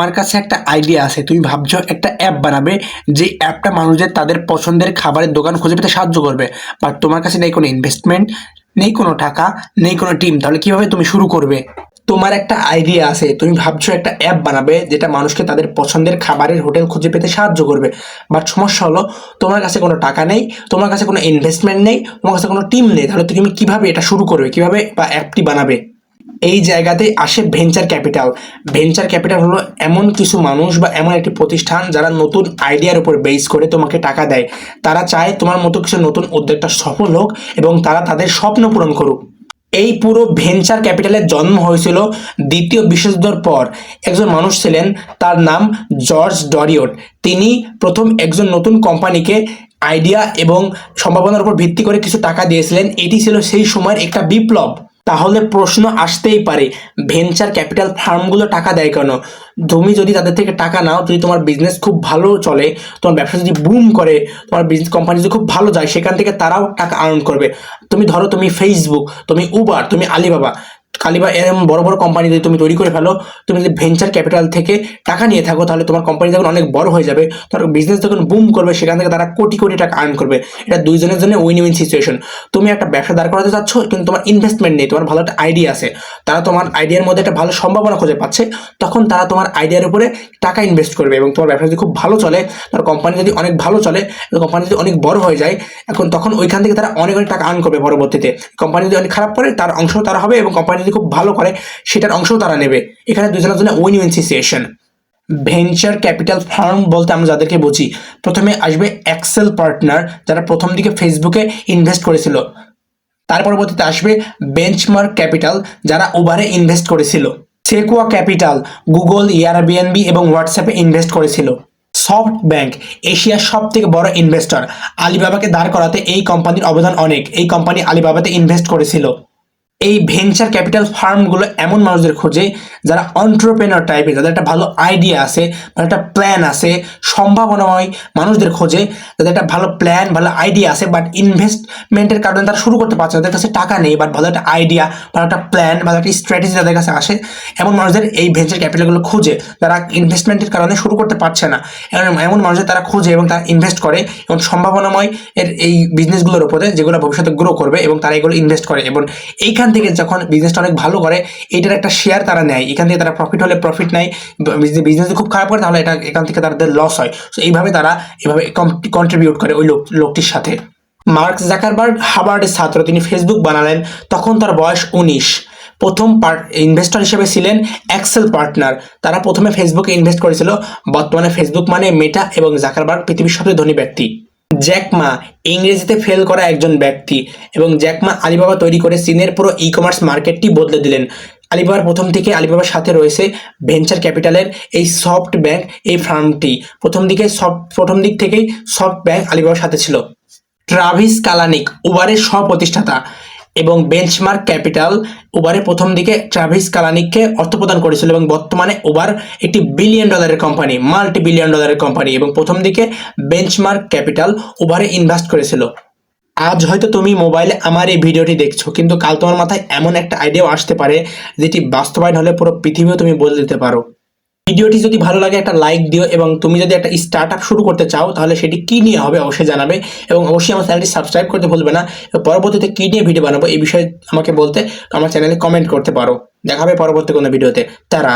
তোমার কাছে একটা আইডিয়া আছে, তুমি ভাবছ একটা অ্যাপ বানাবে, যে অ্যাপটা মানুষদের তাদের পছন্দের খাবারের দোকান খুঁজে পেতে সাহায্য করবে। বাট তোমার কাছে নেই কোনো ইনভেস্টমেন্ট নেই কোনো টাকা, নেই কোনো টিম তাহলে কীভাবে তুমি শুরু করবে? তোমার একটা আইডিয়া আছে, তুমি ভাবছ একটা অ্যাপ বানাবে, যেটা মানুষকে তাদের পছন্দের খাবারের হোটেল খুঁজে পেতে সাহায্য করবে। বাট সমস্যা হলো, তোমার কাছে কোনো টাকা নেই, তোমার কাছে কোনো ইনভেস্টমেন্ট নেই, তোমার কাছে কোনো টিম নেই, তাহলে তুমি কীভাবে এটা শুরু করবে? কীভাবে বা অ্যাপটি বানাবে? এই জায়গাতে আসে ভেঞ্চার ক্যাপিটাল ভেঞ্চার ক্যাপিটাল হলো এমন কিছু মানুষ বা এমন একটি প্রতিষ্ঠান যারা নতুন আইডিয়ার উপর বেস করে তোমাকে টাকা দেয়। তারা চায় তোমার মতো কিছু নতুন উদ্যোগটা সফল হোক এবং তারা তাদের স্বপ্ন পূরণ করুক। এই পুরো ভেঞ্চার ক্যাপিটালের জন্ম হয়েছিল দ্বিতীয় বিশ্বযুদ্ধের পর। একজন মানুষ ছিলেন, তার নাম জর্জ ডরিওট তিনি প্রথম একজন নতুন কোম্পানিকে আইডিয়া এবং সম্ভাবনার উপর ভিত্তি করে কিছু টাকা দিয়েছিলেন। এটি ছিল সেই সময়ের একটা বিপ্লব। তাহলে প্রশ্ন আসতেই পারে ভেঞ্চার ক্যাপিটাল ফার্মগুলো টাকা দেয় কেন? তুমি যদি তাদের থেকে টাকা নাও, যদি তোমার বিজনেস খুব ভালো চলে, তোমার ব্যবসা যদি বুম করে, তোমার বিজনেস কোম্পানি যদি খুব ভালো যায়, সেখান থেকে তারাও টাকা আর্ন করবে। তুমি ধরো তুমি ফেসবুক তুমি উবার তুমি আলিবাবা কালিবা এরকম বড় বড় কোম্পানি যদি তুমি তৈরি করে ফেলো, তুমি যদি ভেঞ্চার ক্যাপিটাল থেকে টাকা নিয়ে থাকো, তাহলে তোমার কোম্পানি যখন অনেক বড় হয়ে যাবে, তোমার বিজনেস যখন বুম করবে, সেখান থেকে তারা কোটি কোটি টাকা আর্ন করবে। এটা দুইজনের জন্য উইন উইন সিচুয়েশন তুমি একটা ব্যবসা দাঁড় করাতে চাচ্ছ, কিন্তু তোমার ইনভেস্টমেন্ট নেই, তোমার ভালো একটা আইডিয়া আছে। তারা তোমার আইডিয়ার মধ্যে একটা ভালো সম্ভাবনা খুঁজে পাচ্ছে, তখন তারা তোমার আইডিয়ার উপরে টাকা ইনভেস্ট করবে এবং তোমার ব্যবসা যদি খুব ভালো চলে, তোমার কোম্পানি যদি অনেক ভালো চলে কোম্পানি যদি অনেক বড় হয়ে যায়, এখন তখন ওইখান থেকে তারা অনেক অনেক টাকা আর্ন করবে পরবর্তীতে। কোম্পানি যদি অনেক খারাপ করে, তার অংশ তারা হবে এবং কোম্পানি যদি খুব ভালো করে সেটার অংশও তারা নেবে। এখানে দুজনের জন্য win win situation venture capital firm বলতে আমরা যাদেরকে বুঝি, প্রথমে আসবে এক্সেল পার্টনার যারা প্রথম দিকে ফেসবুকে ইনভেস্ট করেছিল। তার পরবর্তীতে আসবে বেঞ্চমার্ক ক্যাপিটাল যারা ওভারে ইনভেস্ট করেছিল। সেকুয়া ক্যাপিটাল গুগল এয়ারবিএনবি এবং হোয়াটসঅ্যাপে ইনভেস্ট করেছিল। সফট ব্যাংক এশিয়ার সব থেকে বড় ইনভেস্টর আলিবাবাকে দাঁড় করাতে এই কোম্পানির অবদান অনেক। এই কোম্পানি আলিবাবাতে ইনভেস্ট করেছিল। এই ভেঞ্চার ক্যাপিটাল ফার্মগুলো এমন মানুষদের খোঁজে যারা অন্টারপ্রেনার টাইপের যাদের একটা ভালো আইডিয়া আছে, ভালো একটা প্ল্যান আছে, সম্ভাবনাময় মানুষদের খোঁজে, যাদের একটা ভালো প্ল্যান ভালো আইডিয়া আছে বাট ইনভেস্টমেন্টের কারণে তারা শুরু করতে পারছে তাদের কাছে টাকা নেই বাট ভালো একটা আইডিয়া ভালো একটা প্ল্যান ভালো একটা স্ট্র্যাটেজি তাদের কাছে আসে, এমন মানুষদের এই ভেঞ্চার ক্যাপিটালগুলো খোঁজে, যারা ইনভেস্টমেন্টের কারণে শুরু করতে পারছে না। এমন মানুষদের তারা খোঁজে এবং তারা ইনভেস্ট করে এবং সম্ভাবনাময় এর এই বিজনেসগুলোর উপরে যেগুলো ভবিষ্যতে গ্রো করবে এবং তারা এগুলো ইনভেস্ট করে এবং এইখান থেকে যখন বিজনেসটা অনেক ভালো করে, এটার একটা শেয়ার তারা নেয়। এখান থেকে তারা প্রফিট হলে প্রফিট নেয়। বিজনেস খুব খারাপ করে, তাহলে এটা এখান থেকে তাদের লস হয়। সো এইভাবে তারা এভাবে কন্ট্রিবিউট করে ওই লোক, লোকটির সাথে। মার্ক জাকারবার্গ হাবার্ডের ছাত্র, তিনি ফেসবুক বানালেন। তখন তার বয়স উনিশ। প্রথম পার্ট ইনভেস্টর হিসেবে ছিলেন এক্সেল পার্টনার তারা প্রথমে ফেসবুকে ইনভেস্ট করেছিল। বর্তমানে ফেসবুক মানে মেটা এবং জাকারবার্গ পৃথিবীর সবচেয়ে ধনী ব্যক্তি। জ্যাকমা ইংরেজিতে ফেল করা একজন ব্যক্তি এবং জ্যাকমা আলিবাবা তৈরি করে চীনের পুরো ই কমার্স মার্কেটটি বদলে দিলেন। আলিবাবার প্রথম থেকে আলিবাবার সাথে রয়েছে ভেঞ্চার ক্যাপিটালের এই সফট ব্যাংক এই ফার্মটি প্রথম দিকে সফট প্রথম দিক থেকেই সফট ব্যাংক আলিবাবার সাথে ছিল। ট্রাভিস কালানিক, উবারের সহ-প্রতিষ্ঠাতা এবং বেঞ্চমার্ক ক্যাপিটাল উবারের প্রথম দিকে ট্রাভিস কালানিককে অর্থ প্রদান করেছিল এবং বর্তমানে উবার একটি বিলিয়ন ডলারের কোম্পানি মাল্টি বিলিয়ন ডলারের কোম্পানি এবং প্রথম দিকে বেঞ্চমার্ক ক্যাপিটাল উবারে ইনভেস্ট করেছিল। আজ হয়তো তুমি মোবাইলে আমার এই ভিডিওটি দেখছ, কিন্তু কাল তোমার মাথায় এমন একটা আইডিয়াও আসতে পারে, যেটি বাস্তবায়ন হলে পুরো পৃথিবীও তুমি বলে দিতে পারো। ভিডিওটি যদি ভালো লাগে, একটা লাইক দিও এবং তুমি যদি একটা স্টার্ট আপ শুরু করতে চাও, তাহলে সেটি কী নিয়ে হবে অবশ্যই জানাবে এবং অবশ্যই আমার চ্যানেলটি সাবস্ক্রাইব করতে ভুলবে না। পরবর্তীতে কী নিয়ে ভিডিও বানাবো এই বিষয়ে আমাকে বলতে আমার চ্যানেলে কমেন্ট করতে পারো। দেখাবে পরবর্তী কোনো ভিডিওতে তারা।